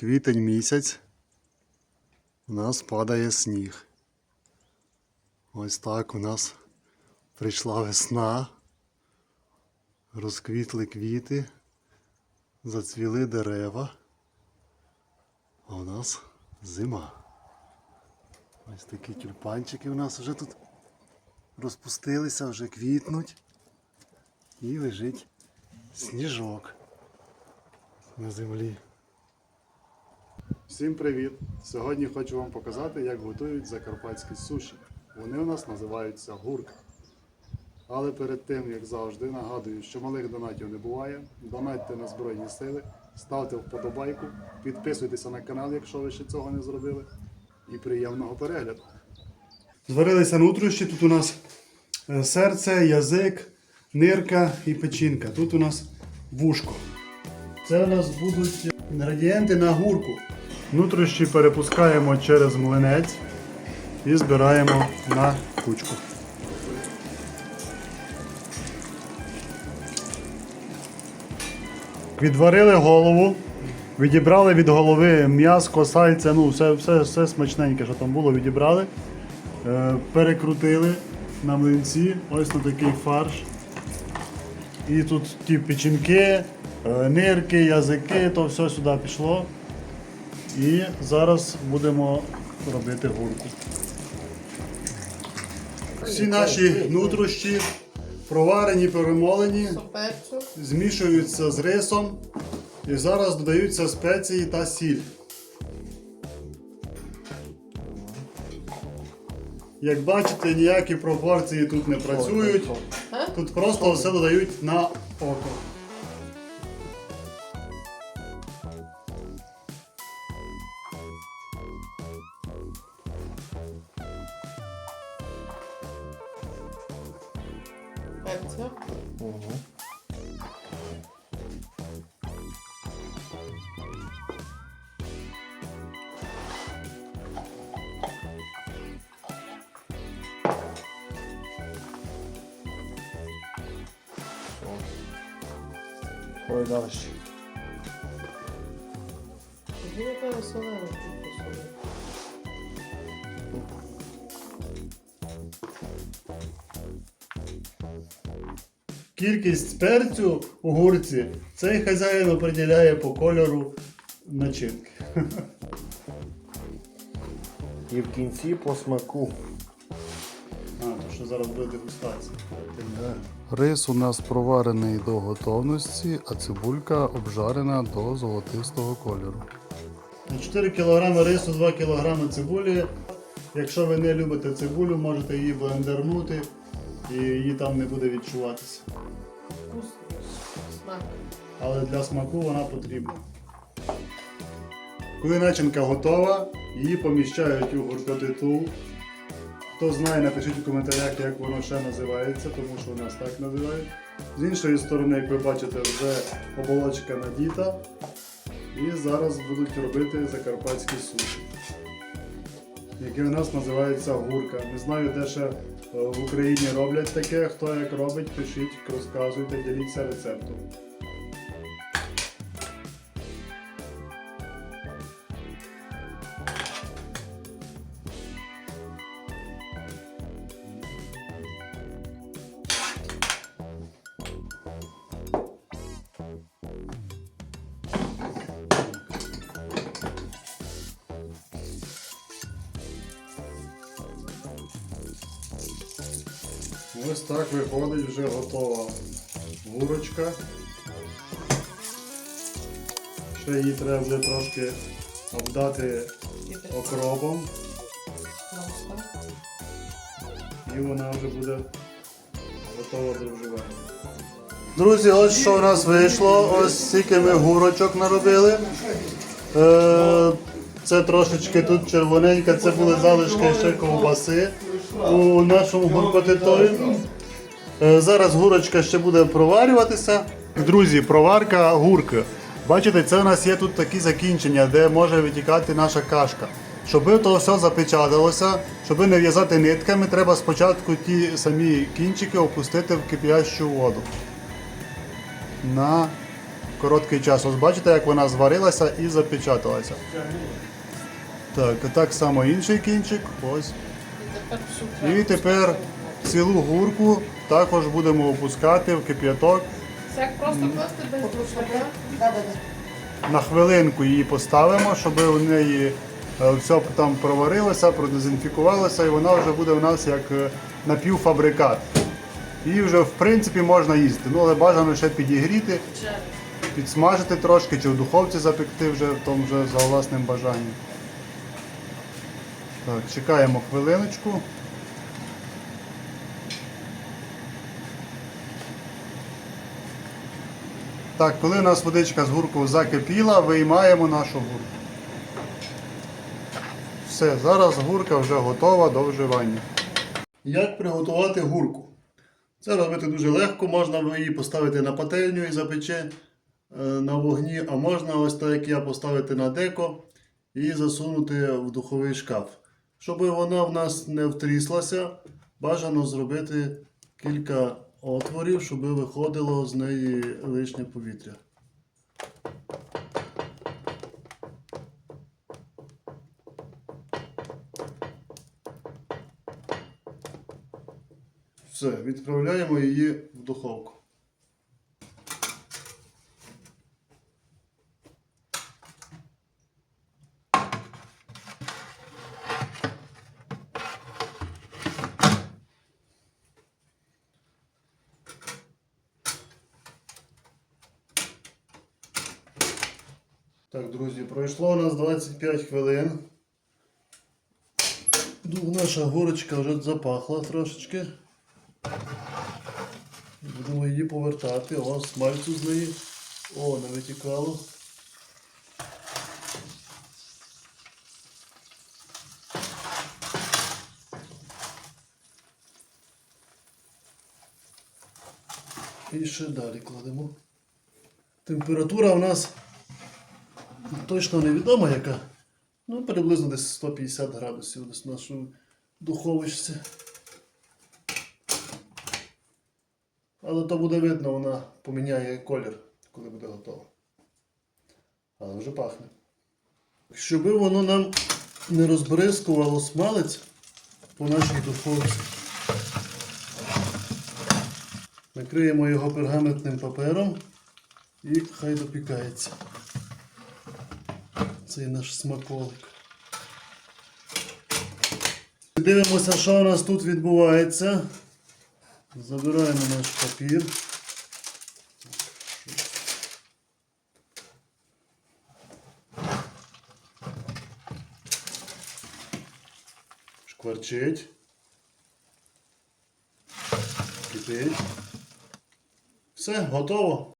Квітень місяць. У нас падає сніг. Ось так у нас прийшла весна. Розквітли квіти, зацвіли дерева. А у нас зима. Ось такі тюльпанчики у нас вже тут розпустилися, вже квітнуть. І лежить сніжок на землі. Всім привіт! Сьогодні хочу вам показати, як готують закарпатські суші. Вони у нас називаються гурка. Але перед тим, як завжди, нагадую, що малих донатів не буває. Донатьте на Збройні Сили, ставте вподобайку, підписуйтеся на канал, якщо ви ще цього не зробили. І приємного перегляду. Зварилися нутрощі. Тут у нас е, серце, язик, нирка і печінка. Тут у нас вушко. Це у нас будуть інгредієнти на гурку. Нутрощі перепускаємо через млинець і збираємо на кучку. Відварили голову, відібрали від голови м'яско, сальце, ну все, все, все смачненьке, що там було, відібрали. Е, перекрутили на млинці, ось на такий фарш. І тут ті печінки, е, нирки, язики, то все сюди пішло. І зараз будемо робити гурку. Всі наші нутрощі проварені, перемолені, змішуються з рисом. І зараз додаються спеції та сіль. Як бачите, ніякі пропорції тут не працюють. Тут просто все додають на око. Перцю. Ой, далі. Тоді не пересолили тут посолили. Кількість перцю у гурці цей хазяїн определяє по кольору начинки. І в кінці по смаку. А, то що зараз буде дегустація. Рис у нас проварений до готовності, а цибулька обжарена до золотистого кольору. 4 кг рису, 2 кг цибулі. Якщо ви не любите цибулю, можете її блендернути і її там не буде відчуватися. Вкус, смак. Але для смаку вона потрібна. Коли начинка готова, її поміщають у гуркотиту. Хто знає, напишіть у коментарях, як воно ще називається, тому що у нас так називають. З іншої сторони, як ви бачите, вже оболочка надіта. І зараз будуть робити закарпатські суші, які у нас називаються гурка. Не знаю, де ще е, в Україні роблять таке. Хто як робить, пишіть, розказуйте, діліться рецептом. Ось так виходить вже готова гурочка. Ще її треба буде трошки обдати окропом і вона вже буде готова до вживання. Друзі, ось що в нас вийшло. Ось стільки ми гурочок наробили. Е, Це трошечки тут червоненька, це були залишки ще ковбаси у нашому гуркотитові. Е, Зараз гурочка ще буде проварюватися. Друзі, проварка гурки. Бачите, це у нас є тут такі закінчення, де може витікати наша кашка. Щоб то все запечаталося, щоб не в'язати нитками, треба спочатку ті самі кінчики опустити в кип'ящу воду. На короткий час. Ось бачите, як вона зварилася і запечаталася. Так, так само інший кінчик. Ось. І тепер цілу гурку також будемо опускати в кип'яток. Це як просто без душака. На хвилинку її поставимо, щоб у неї е, все там проварилося, продезінфікувалося, і вона вже буде у нас як е, напівфабрикат. Її вже в принципі можна їсти. Ну, але бажано ще підігріти, підсмажити трошки чи в духовці запекти вже в тому вже за власним бажанням. Так, чекаємо хвилиночку. Так, коли у нас водичка з гуркою закипіла, виймаємо нашу гурку. Все, зараз гурка вже готова до вживання. Як приготувати гурку? Це робити дуже легко, можна її поставити на пательню і запече е, на вогні, а можна ось так, як я поставити на деко і засунути в духовий шкаф. Щоб вона в нас не втріслася, бажано зробити кілька отворів, щоб виходило з неї лишнє повітря. Все, відправляємо її в духовку. Так, друзі, пройшло у нас 25 хвилин. Наша горочка вже запахла трошечки. Будемо її повертати. О, смальцю з неї. О, не витікало. І ще далі кладемо. Температура у нас точно невідома яка. Ну, приблизно десь 150 градусів десь в нашому духовищці. Але то буде видно, вона поміняє колір, коли буде готова. Але вже пахне. Щоб воно нам не розбризкувало смалець по нашій духовці. Накриємо його пергаментним папером і хай допікається. Цей наш смаколик. Дивимося, що у нас тут відбувається. Забираємо наш папір. Шкварчить. Кипить. Все, готово.